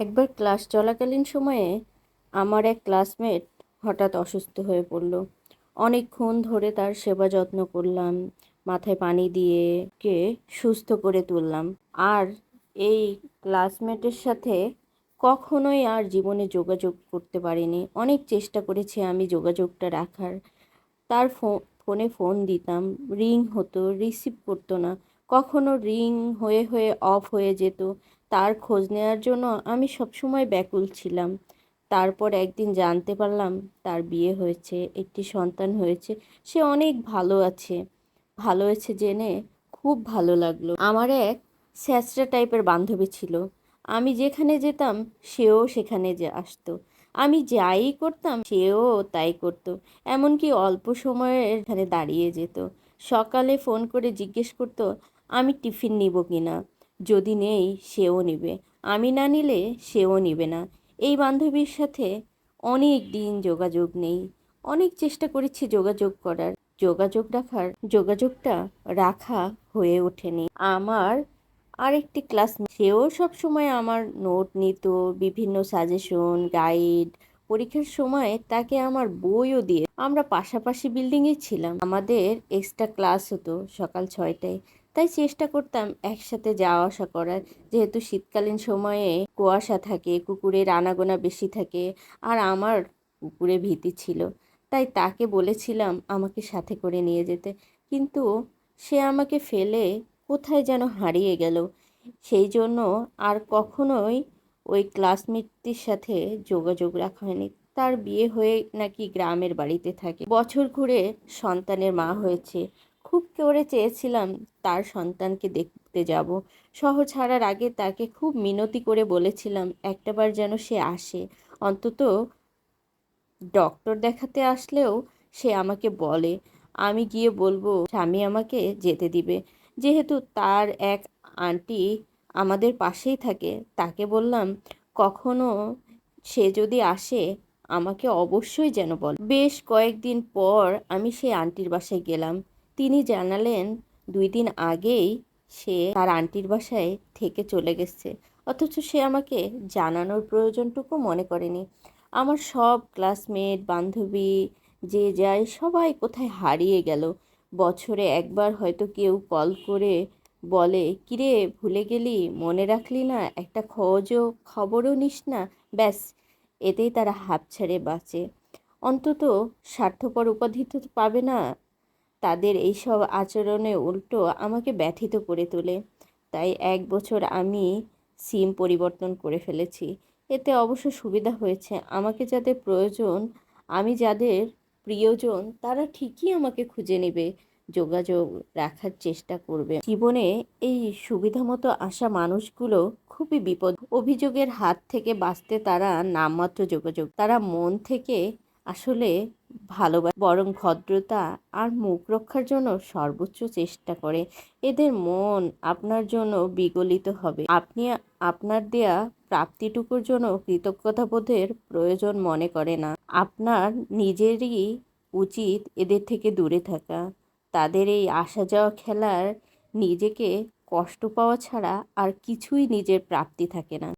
একবার ক্লাস চলাকালীন সময়ে আমার এক ক্লাসমেট হঠাৎ অসুস্থ হয়ে পড়ল। অনেকক্ষণ ধরে তার সেবা যত্ন করলাম, মাথায় পানি দিয়ে কে সুস্থ করে তুললাম। আর এই ক্লাসমেটের সাথে কখনোই আর জীবনে যোগাযোগ করতে পারিনি। অনেক চেষ্টা করেছি আমি যোগাযোগটা রাখার। তার ফোনে ফোন দিতাম, রিং হতো, রিসিভ করতো না। কখনো রিং হয়ে হয়ে অফ হয়ে যেত। তার খোঁজ নেওয়ার জন্য আমি সবসময় ব্যাকুল ছিলাম। তারপর একদিন জানতে পারলাম তার বিয়ে হয়েছে, একটি সন্তান হয়েছে, সে অনেক ভালো আছে। ভালো হয়েছে জেনে খুব ভালো লাগল। আমার এক স্যাঁচরা টাইপের বান্ধবী ছিল। আমি যেখানে যেতাম সেও সেখানে যে আসতো। আমি যাই করতাম সেও তাই করতো। এমনকি অল্প সময়ে এখানে দাঁড়িয়ে যেত। সকালে ফোন করে জিজ্ঞেস করতো আমি টিফিন নিব কি না? যদি নেই, সেও নিবে। আমি না নিলে, সেও নিবে না। এই বান্ধবীর সাথে অনেক দিন যোগাযোগ নেই। অনেক চেষ্টা করেছি যোগাযোগ করার। যোগাযোগ রাখার, যোগাযোগটা রাখা হয়ে ওঠেনি। আমার আরেকটি ক্লাস সেও সব সময় আমার নোট নিত, বিভিন্ন সাজেশন, গাইড। পরীক্ষার সময় তাকে আমার বইও দিয়ে আমরা পাশাপাশি বিল্ডিংয়ে ছিলাম। আমাদের এক্সট্রা ক্লাস হতো সকাল ছয়টায়। তাই চেষ্টা করতাম একসাথে যাওয়া আসা করার। যেহেতু শীতকালীন সময়ে কুয়াশা থাকে, কুকুরের আনাগোনা বেশি থাকে আর আমার কুকুরে ভীতি ছিল, তাই তাকে বলেছিলাম আমাকে সাথে করে নিয়ে যেতে। কিন্তু সে আমাকে ফেলে কোথায় যেন হারিয়ে গেল। সেই জন্য আর কখনোই ওই ক্লাসমেটটির সাথে যোগাযোগ রাখা হয়নি। তার বিয়ে হয়ে নাকি গ্রামের বাড়িতে থাকে। বছর ঘুরে সন্তানের মা হয়েছে। খুব করে চেয়েছিলাম তার সন্তানকে দেখতে যাব। শহর ছাড়ার আগে তাকে খুব মিনতি করে বলেছিলাম, একটাবার যেন সে আসে। অন্তত ডক্টর দেখাতে আসলেও সে আমাকে বলে। আমি গিয়ে বলব, স্বামী আমাকে যেতে দিবে। যেহেতু তার এক আন্টি আমাদের পাশেই থাকে, তাকে বললাম, কখনো সে যদি আসে, আমাকে অবশ্যই যেন বল। বেশ কয়েকদিন পর আমি সেই আন্টির বাসায় গেলাম। তিনি জানালেন, দুই দিন আগেই সে তার আন্টির বাসায় থেকে চলে গেছে। অথচ সে আমাকে জানানোর প্রয়োজনটুকু মনে করেনি। আমার সব ক্লাসমেট, বান্ধবী, যে যায় সবাই কোথায় হারিয়ে গেল। বছরে একবার হয়তো কেউ কল করে বলে, কিরে, ভুলে গেলি? মনে রাখলি না? একটা খোঁজও, খবরও নিস না? ব্যাস, এতেই তারা হাঁপ ছেড়ে বাঁচে। অন্তত স্বার্থপর উপাধি তো পাবে না। তাদের এইসব আচরণে উল্টো আমাকে ব্যথিত করে তোলে। তাই এক বছর আমি সিম পরিবর্তন করে ফেলেছি। এতে অবশ্য সুবিধা হয়েছে। আমাকে যাদের প্রয়োজন, আমি যাদের প্রিয়জন, তারা ঠিকই আমাকে খুঁজে নেবে, যোগাযোগ রাখার চেষ্টা করবে। জীবনে এই সুবিধা মতো আসা মানুষগুলো খুবই বিপদ। অভিযোগের হাত থেকে বাঁচতে তারা নামমাত্র যোগাযোগ। তারা মন থেকে আসলে ভালোবাসে, বরং ভদ্রতা আর মুখ রক্ষার জন্য সর্বোচ্চ চেষ্টা করে। এদের মন আপনার জন্য বিগলিত হবে। আপনি আপনার দেয়া প্রাপ্তিটুকুর জন্য কৃতজ্ঞতাবোধের প্রয়োজন মনে করে না। আপনার নিজেরই উচিত এদের থেকে দূরে থাকা। তাদের এই আসা যাওয়া খেলার নিজেকে কষ্ট পাওয়া ছাড়া আর কিছুই নিজের প্রাপ্তি থাকে না।